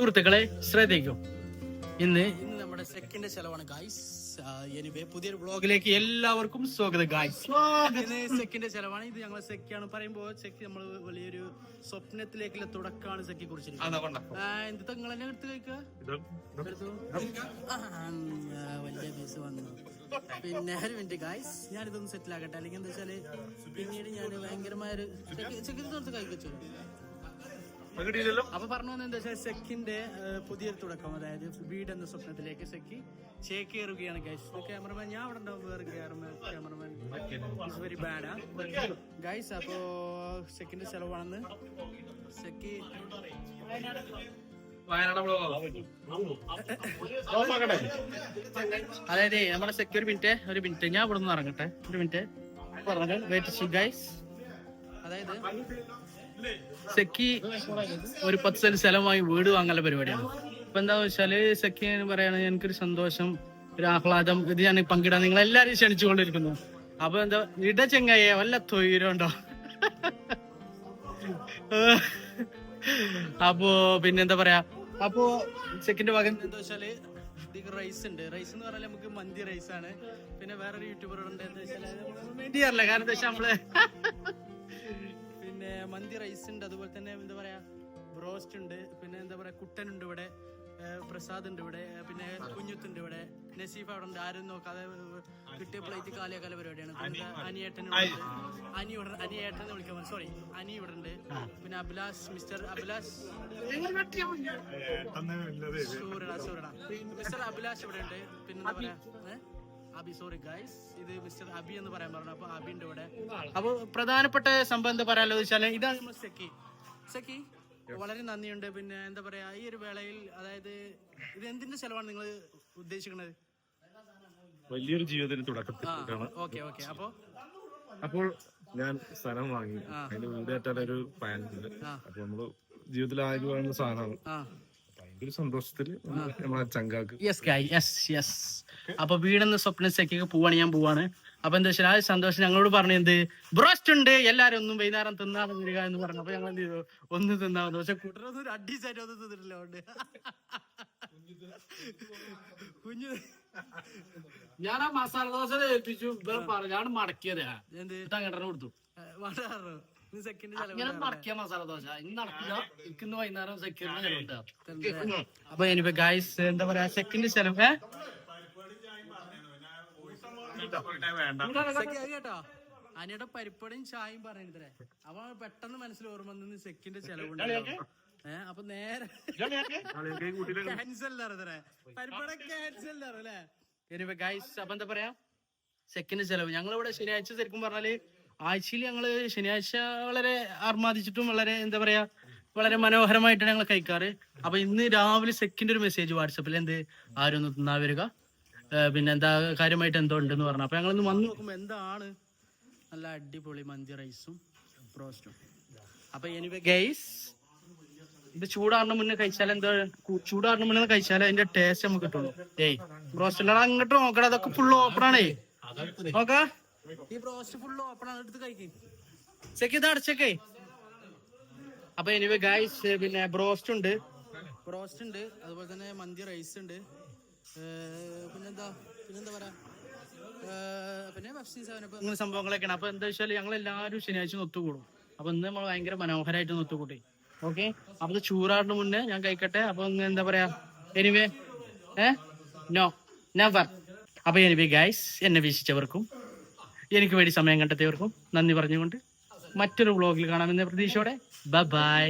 സുഹൃത്തുക്കളെ ശ്രദ്ധിക്കും. ഇന്ന് ഇന്ന് നമ്മുടെ സെക്കൻഡ് ചെലവാണ് ഗായ്സ് എനിവേ പുതിയൊരു ബ്ലോഗിലേക്ക് എല്ലാവർക്കും സ്വാഗതം ഗായ്സ് ഇന്ന് സെക്കിന്റെ ചെലവാണ്. ഇത് ഞങ്ങളെ സെക്കിയാണ് പറയുമ്പോൾ സെക്ക് നമ്മൾ വലിയൊരു സ്വപ്നത്തിലേക്കുള്ള തുടക്കമാണ് സെക്കി കുറിച്ചിരിക്കുന്നത്. എന്ത് നിങ്ങൾ തന്നെ എടുത്ത് വലിയ പീസ് വന്നു. പിന്നെ ഒരു മിനിറ്റ് ഗായ്സ് ഞാനിതൊന്ന് സെറ്റിൽ ആക്കട്ടെ. അല്ലെങ്കിൽ എന്താ വെച്ചാൽ പിന്നീട് ഞാൻ ഭയങ്കരമായ ഒരു ചെക്കിന് തൊട്ട് കഴിക്കച്ചു അപ്പൊ പറഞ്ഞു വന്നത് എന്താ വെച്ചാൽ സെക്കിന്റെ പുതിയൊരു തുടക്കം. അതായത് വീട് എന്ന സ്വപ്നത്തിലേക്ക് സെക്കി ചേക്കേറുകയാണ് ഗൈസ് ക്യാമറമാൻ ഞാൻ അവിടെ ഉണ്ടാവും വേറെ ക്യാമറമാൻ ഇസ് വെരി ബാഡാ ഗൈസ് അപ്പോ സെക്കിന്റെ ചെലവാണെന്ന് സെക്കി അതായത് നമ്മുടെ സെക്യൂർ ഒരു മിനിറ്റ് ഒരു മിനിറ്റ്. ഞാൻ ഇവിടെ നിന്ന് ഇറങ്ങട്ടെ. ഒരു മിനിറ്റ്. പറഞ്ഞത് വെയിറ്റ് ഗൈസ് അതായത് സെക്കി ഒരു പത്ത് സെന്റ് സ്ഥലം വാങ്ങി വീട് വാങ്ങാനുള്ള പരിപാടിയാണ്. അപ്പൊ എന്താ വെച്ചാൽ സെക്കി എന്ന് പറയണത് എനിക്കൊരു സന്തോഷം ഒരു ആഹ്ലാദം ഇത് ഞാൻ പങ്കിടാൻ നിങ്ങൾ എല്ലാരും ക്ഷണിച്ചുകൊണ്ടിരിക്കുന്നു. അപ്പൊ എന്താ ഇട ചെങ്ങായ വല്ല തൊയിരുണ്ടോ അപ്പോ പിന്നെന്താ പറയാ? അപ്പോ സെക്കിന്റെ ഭാഗം എന്താ വെച്ചാൽ റൈസ് ഉണ്ട്. റൈസ് എന്ന് പറഞ്ഞാൽ നമുക്ക് മന്തി റൈസ് ആണ്. പിന്നെ വേറൊരു യൂട്യൂബർ ഉണ്ട് എന്താ വെച്ചാൽ മെയിൻ ചെയ്യാറില്ല കാരണം എന്താ വെച്ചാൽ നമ്മൾ പിന്നെ മന്തി റൈസ് ഉണ്ട് അതുപോലെ തന്നെ എന്താ പറയാ ബ്രോസ്റ്റ് ഉണ്ട് പിന്നെ എന്താ പറയാ കുട്ടൻ ഉണ്ട് ഇവിടെ പ്രസാദ് ഉണ്ട് ഇവിടെ പിന്നെ കുഞ്ഞുത്തുണ്ട് ഇവിടെ. നസീഫ് അവിടെ ഉണ്ട് ആരും നോക്കാതെ കിട്ടിയ പ്ലേറ്റ് കാലിയാക്കാല പരിപാടിയാണ്. പിന്നെ അനിയേട്ടൻ. അനി ഇവിടെ അനിയേട്ടൻ എന്ന് വിളിക്കാൻ സോറി അനി ഇവിടെ ഉണ്ട്. പിന്നെ അഭിലാഷ് മിസ്റ്റർ അഭിലാഷ്. സൂര്യടാ സൂര്യടാ. മിസ്റ്റർ അഭിലാഷ് ഇവിടെ ഉണ്ട്. പിന്നെ എന്താ പറയാ? അബി സോറി ഗൈസ് ഇത് മിസ്റ്റർ അബി എന്ന് പറയാൻ പറഞ്ഞു. അപ്പൊ അബിന്റെ കൂടെ അപ്പൊ പ്രധാനപ്പെട്ട സംഭവം എന്താ പറയാനുള്ളത് വെച്ചാൽ ഇതാണ് നമ്മൾ സെക്കി. സെക്കി വളരെ നന്ദിയുണ്ട്. പിന്നെ എന്താ പറയാ ഈ ഒരു വേളയിൽ അതായത് ഇത് എന്തിന്റെ ചെലവാണ് നിങ്ങൾ ഉദ്ദേശിക്കുന്നത്? വലിയൊരു ജീവിതത്തിന് തുടക്കത്തിൽ ഓക്കെ ഓക്കെ അപ്പൊ? അപ്പോൾ ഞാൻ സ്ഥലം വാങ്ങി. അതിന്റെ വീട് ഒരു പ്ലാൻ ഉണ്ട്. അപ്പൊ നമ്മൾ ജീവിതത്തിൽ ആകെ വേണ്ട സാധനമാണ്. ആ. ഭയങ്കര സന്തോഷത്തിൽ ചങ്കാക്ക്. യെസ് ഗായ് യെസ് യെസ് അപ്പൊ വീടെന്ന് സ്വപ്ന സെക്കൊക്കെ പോവാണ് ഞാൻ പോവാണ്. അപ്പൊ എന്താ വെച്ചാൽ ആ സന്തോഷം ഞങ്ങളോട് പറഞ്ഞു എന്ത്? ബ്രോസ്റ്റ് ഉണ്ട് എല്ലാരും ഒന്നും വൈകുന്നേരം തിന്നാതെ വരിക എന്ന് പറഞ്ഞു. അപ്പൊ ഞങ്ങൾ എന്ത് ചെയ്തു? ഒന്ന് തിന്നാവുന്നു പക്ഷെ കൂട്ടരൊന്നും ഒരു അഡീസായിട്ട് ഒന്നും തിന്നിട്ടില്ല അതുകൊണ്ട്. കുഞ്ഞു ഞാൻ ആ മസാല ദോശ ഏൽപ്പിച്ചു പറഞ്ഞു പറഞ്ഞാണ് മടക്കിയതാ. എന്ത്? അങ്ങോട്ടന്നെ കൊടുത്തു. സെക്കൻഡ് മസാല ദോശ. ഇന്ന് നടക്കില്ല എനിക്ക് ഇന്ന് വൈകുന്നേരം സെക്യൂരിറ്റി അപ്പൊ ഇനിയിപ്പോ ഗായ്സ് എന്താ പറയാ സെക്കൻഡ് ചെലവ് അനിയുടെ പരിപ്പടയും ചായയും പറയുന്നതേ അപ്പൊ പെട്ടെന്ന് മനസ്സിൽ ഓർമ്മ വന്നത് സെക്കിന്റെ ചെലവുണ്ട്. ഏഹ് അപ്പൊ നേരെ ക്യാൻസൽ പരിപ്പട ക്യാൻസൽ അല്ലേ? ഇനിയിപ്പോ ഗൈസ് അപ്പൊ എന്താ പറയാ? സെക്കൻഡ് ചെലവ്. ഞങ്ങളിവിടെ ശനിയാഴ്ച ശരിക്കും പറഞ്ഞാൽ ആഴ്ചയിൽ ഞങ്ങൾ ശനിയാഴ്ച വളരെ ആർമാദിച്ചിട്ടും വളരെ എന്താ പറയാ വളരെ മനോഹരമായിട്ടാണ് ഞങ്ങൾ കഴിക്കാറ്. അപ്പൊ ഇന്ന് രാവിലെ സെക്കൻഡ് ഒരു മെസ്സേജ് വാട്സപ്പിൽ എന്ത്? ആരും ഒന്ന് തിന്നാ വരിക. പിന്നെ എന്താ കാര്യമായിട്ട് എന്തോ ഉണ്ടെന്ന് പറഞ്ഞു. അപ്പൊ ഞങ്ങളൊന്ന് വന്ന് നോക്കുമ്പോ എന്താണ്? നല്ല അടിപൊളി മന്തി റൈസും ബ്രോസ്റ്റും. അപ്പൊ എനിവേ ഗൈസ് ഇത് ചൂടാറിന് മുന്നേ കഴിച്ചാൽ എന്താ ചൂടാറിന് മുന്നേ കഴിച്ചാൽ അതിന്റെ ടേസ്റ്റ് നമുക്ക് കിട്ടുള്ളൂ. ഏയ് ബ്രോസ്റ്റ് അങ്ങോട്ട് നോക്കണം അതൊക്കെ ഫുൾ ഓപ്പൺ ആണേ. നോക്ക. ബ്രോസ്റ്റ് ഫുൾ ഓപ്പൺ എടുത്ത് അപ്പൊ എനിവേ ഗൈസ് പിന്നെ ബ്രോസ്റ്റ് ഉണ്ട്. ബ്രോസ്റ്റ് ഉണ്ട്. അതുപോലെ തന്നെ മന്തി റൈസ് ഉണ്ട്. പിന്നെന്താ? പിന്നെന്താ പറയാ? പിന്നെ ഇങ്ങനെ സംഭവങ്ങളൊക്കെയാണ്. അപ്പൊ എന്താ വെച്ചാൽ ഞങ്ങൾ എല്ലാവരും ശനിയാഴ്ച ഒത്തുകൂടും അപ്പൊ ഇന്ന് നമ്മൾ ഭയങ്കര മനോഹരമായിട്ട് ഒത്തുകൂട്ടി ഓക്കെ അപ്പൊ ഇത് ചൂടാറിന് മുന്നേ ഞാൻ കഴിക്കട്ടെ. അപ്പൊ എന്താ പറയാ? എനിവേ ഏ? നോ നെവർ അപ്പൊ എനിവേ ഗൈസ് എന്നെ വീക്ഷിച്ചവർക്കും എനിക്ക് വേണ്ടി സമയം കണ്ടെത്തിയവർക്കും നന്ദി പറഞ്ഞുകൊണ്ട് മറ്റൊരു വ്ളോഗിൽ കാണാമെന്ന പ്രതീക്ഷയോടെ. ബൈ